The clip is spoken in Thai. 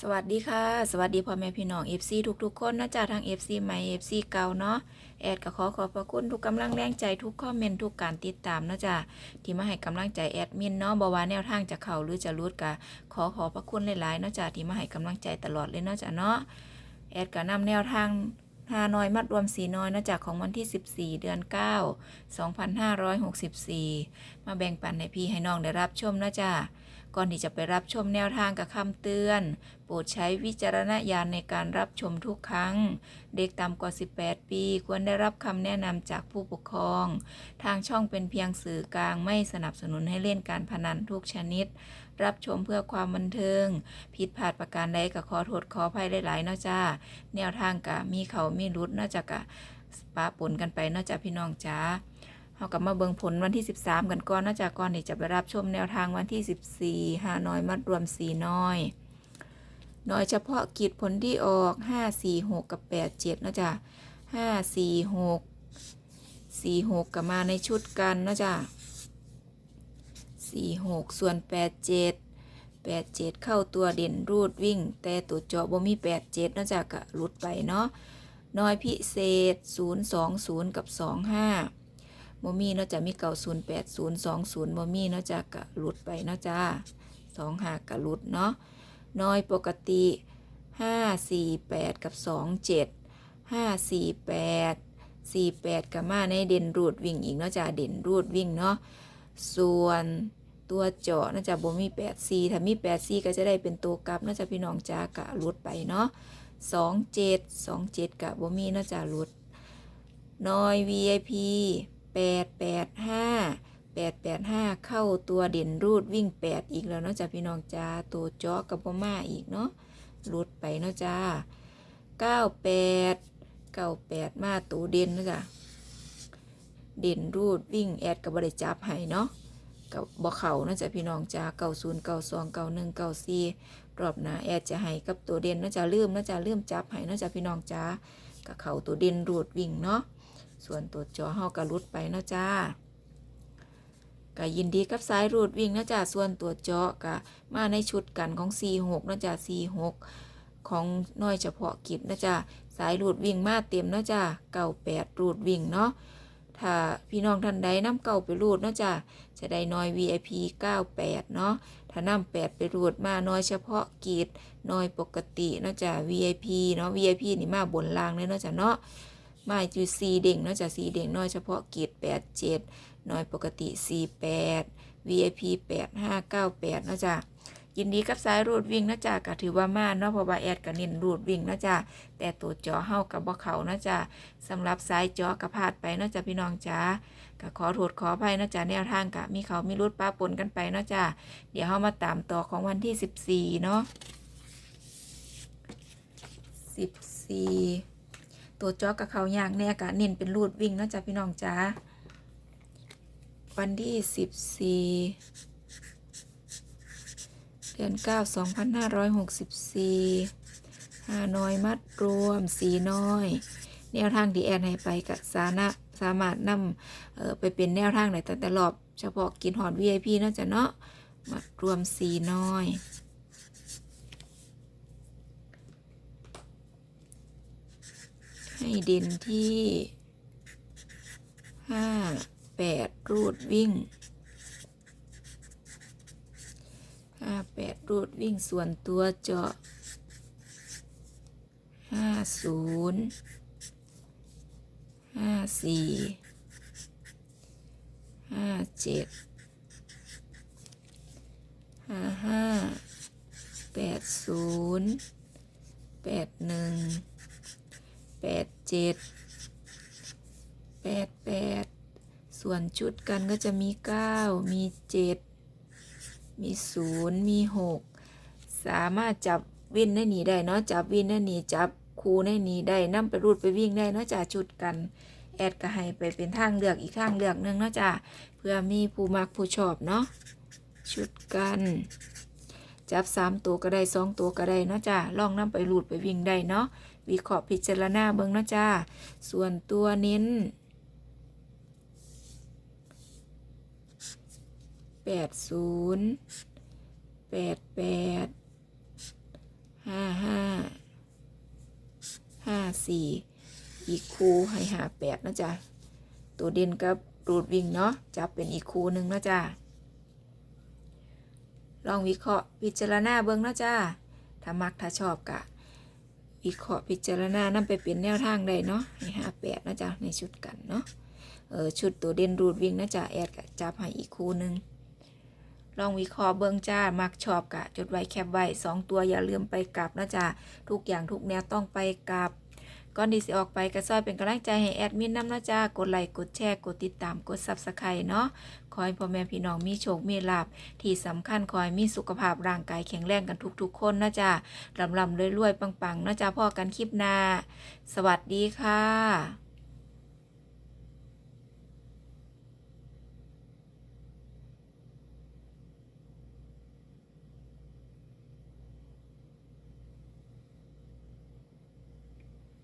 สวัสดีค่ะ สวัสดีพ่อแม่พี่น้อง FC ทุกๆคนนะจ๊ะทาง FC ใหม่ FC เก่าเนาะแอดก็ขอขอบพระคุณทุกกำลังแรงใจทุกคอมเมนต์ทุกการติดตามนะจ๊ะที่มาให้กำลังใจแอดมินเนาะบ่ว่าแนวทางจะเข้าหรือจะรุดก็ขอขอบพระคุณหลายๆนาะจ๊ะที่มาให้กำลังใจตลอดเลยนาะจ๊ะเนาะแอดก็นำแนวทางฮานอยมัดรวมสีน้อยนาะจ๊ะของวันที่ 14 เดือน 9 2564 มาแบ่งปันให้พี่ให้น้องได้รับชมนะจ๊ะ ก่อนที่จะไปรับชมแนวทางกับคำเตือน โปรดใช้วิจารณญาณในการรับชมทุกครั้ง เด็กต่ำกว่า 18 ปี ควรได้รับคำแนะนำจากผู้ปกครอง ทางช่องเป็นเพียงสื่อกลางไม่สนับสนุนให้เล่นการพนันทุกชนิด รับชมเพื่อความบันเทิง ผิดพลาดประการใดก็ขอโทษขออภัยหลายๆเนาะจ้า แนวทางกะมีเขามีรุดเนาะจากกะปะปนกันไปเนาะจ้าพี่น้องจ้า เรากลับมาเบิ่งผลวันที่ 13 กันก่อนนอกจากก่อนที่จะไปรับชมแนวทางวันที่ 14หาน้อยมัดรวม4น้อยน้อยเฉพาะกิจผลที่ออก 5 4 6 กับ 8 7นะจ๊ะ5 4 6 4 6กับมาในชุดกันนะจ๊ะ4 6 ส่วน 8 7 8 7 เข้าตัวเด่นรูดวิ่ง แต่ตัวเจาะบ่มี 8 7นะจ๊ะก็หลุดไปเนาะน้อยพิเศษ 0 2 0 กับ 2 5 บ่มีเนาะจะมีเก่าศูนย์แปดศูนย์สองศูนย์บ่มีเนาะจะกะหลุดไปเนาะจ้าสองหากกะหลุดเนาะน้อยปกติห้าสี่แปดกับสองเจ็ดห้าสี่แปดสี่แปดกับมาในเด่นรูดวิ่งอีกเนาะจ้าเด่นรูดวิ่งเนาะส่วนตัวเจาะเนาจ้าบ่มีแปดสี่ถ้ามีแปดสี่ก็จะได้เป็นตัวกลับเนาจ้าพี่น้องจ้ากะลุดไปเนาะสองเจ็ดสองเจ็ดกะบ่มีเนาจ้าหลุดน้อย VIP แปดแปดห้าแปดแปดห้าเข้าตัวเด่นรูดวิ่งแปดอีกแล้วเนาะจ้าพี่น้องจ้าตัวจอกับพ่มาอีกเนาะรูดไปเนาะจ้าเก้าแปดเก้าแปดมาตัวเด่นนะจ้าเด่นรูดวิ่งแอดกับบริจับให้เนาะกับบ่เข่านาะจ้าพี่น้องจ้าเก้าศูนย์เก้าสองเก้าหนึ่งเก้าสี่รอบหน้าแอดจะให้กับตัวเด่นนาะจ้าลืมนาะจ้าลืมจับให้นาะจ้าพี่น้องจ้ากับเข่าตัวเด่นรูดวิ่งเนาะ ส่วนตัวจอเฮากะรุดไปเนาะจ้าก็ยินดีกับสายรูดวิ่งนะจ้าส่วนตัวเจาะกะมาในชุดกันของ 46นะจ้า46 ของน้อยเฉพาะกิจนะจ้าสายรูดวิ่งมาเต็มนะจ้าเก่าแปดรูดวิ่งเนาะถ้าพี่น้องท่านใดนำเก่าไปรูดนะจ้าจะได้น้อย VIP 98 เนาะถ้านำ8ไปรูดมาน้อยเฉพาะกิจน้อยปกตินะจ้า VIP เนาะ VIP นี่มาบนล่างเลยเนาะจ้าเนาะ มาอยู่สีเด้งนอกจากสีเด้งน้อยเฉพาะกีดแปดเจ็ดน้อยปกติสี่แปด VIP แปดห้าเก้าแปดนะจ๊ะยินดีกับสายรูดวิ่งนะจ๊ะก็ถือว่ามาเนาะเพราะว่าแอดก็เน้นรูดวิ่งนะจ๊ะแต่ตัวจอเฮากับบ่เขานะจ๊ะสำหรับสายจอกระพาดไปนะจ๊ะพี่น้องจ๋าก็ขอโทษขออภัยนะจ๊ะแนวทางกะมีเขามีรุดป้าปนกันไปนะจ๊ะเดี๋ยวเฮามาตามต่อของวันที่สิบสี่เนาะสิบสี่ ตัวจอกับเขาอย่างแน่กะเน้นเป็นรูดวิ่งนาะจ๊ะพี่น้องจ้าวันที่สิบสี่เดือนเก้าสองพันห้าร้อยหกสิบสี่ห้าน้อยมัดรวมสีน้อยแนวทางดีแอนให้ไปกับสานะสามารถนำเอ่อไปเป็นแนวทางไหนแต่แต่รอบเฉพาะกินหอด VIP เนาจะเนาะมัดรวมสีน้อย ให้เด่นที่ห้าแปดรูดวิ่งห้าแปดรูดวิ่งส่วนตัวเจาะห้าศูนย์ห้าสี่ห้าเจ็ดห้าห้าแปดศูนย์แปดหนึ่ง ปดเจ็ดแปดแปดส่วนชุดกันก็จะมีเก้ามีเจ็ดมีศูนย์มีหกสามารถจับวินได้หนีได้เนาะจับวินได้หนีจับคูได้หนีได้นํไปรูดไปวิ่งได้เนาะจ้าชุดกันแอดก็ให้ไปเป็นทางเลือกอีกทางเลือกหนึงเนาะจ้าเพื่อมีผู้มักผู้ชอบเนาะชุดกัน จับสามตัวก็ได้สองตัวก็ได้เนาะจ้าลองนํไปรูดไปวิ่งได้เนาะ วิเคราะห์พิจารณาเบิ้งเนาะจ้า ส่วนตัวเน้นแปดศูนย์แปดแปดห้าห้าห้าสี่อีกคูให้หาแปดนะจ๊ะ ตัวเด่นกับรูดวิ่งเนาะจะเป็นอีกคูหนึ่งนะจ๊ะ ลองวิเคราะห์พิจารณาเบิ้งนะจ๊ะถ้ามักถ้าชอบกะ วิเคราะห์พิจารณานำไปเป็นแนวทางได้เนาะให้าแปดนะจ๊ะในชุดกันเนาะเออชุดตัวเด่นรูดวิ่งนะจ๊ะแอดกับจับให้อีกคู่หนึ่งลองวิเคราะห์เบิ่งจ้า มักชอบกะ จดไว้แคบไว้สองตัวอย่าลืมไปกลับนะจ๊ะทุกอย่างทุกแนวต้องไปกลับ ก่อนที่สิออกไปก็ซอยเป็นกำลังใจให้แอดมินนำนะจ้ากดไลค์กดแชร์กดติดตามกดซับสไครต์เนาะขอให้พ่อแม่พี่น้องมีโชคมีลาบที่สำคัญขอให้มีสุขภาพร่างกายแข็งแรงกันทุกๆ คนนะจ้าลำลำรวยๆปังๆนะจ้าพ่อกันคลิปหน้า สวัสดีค่ะ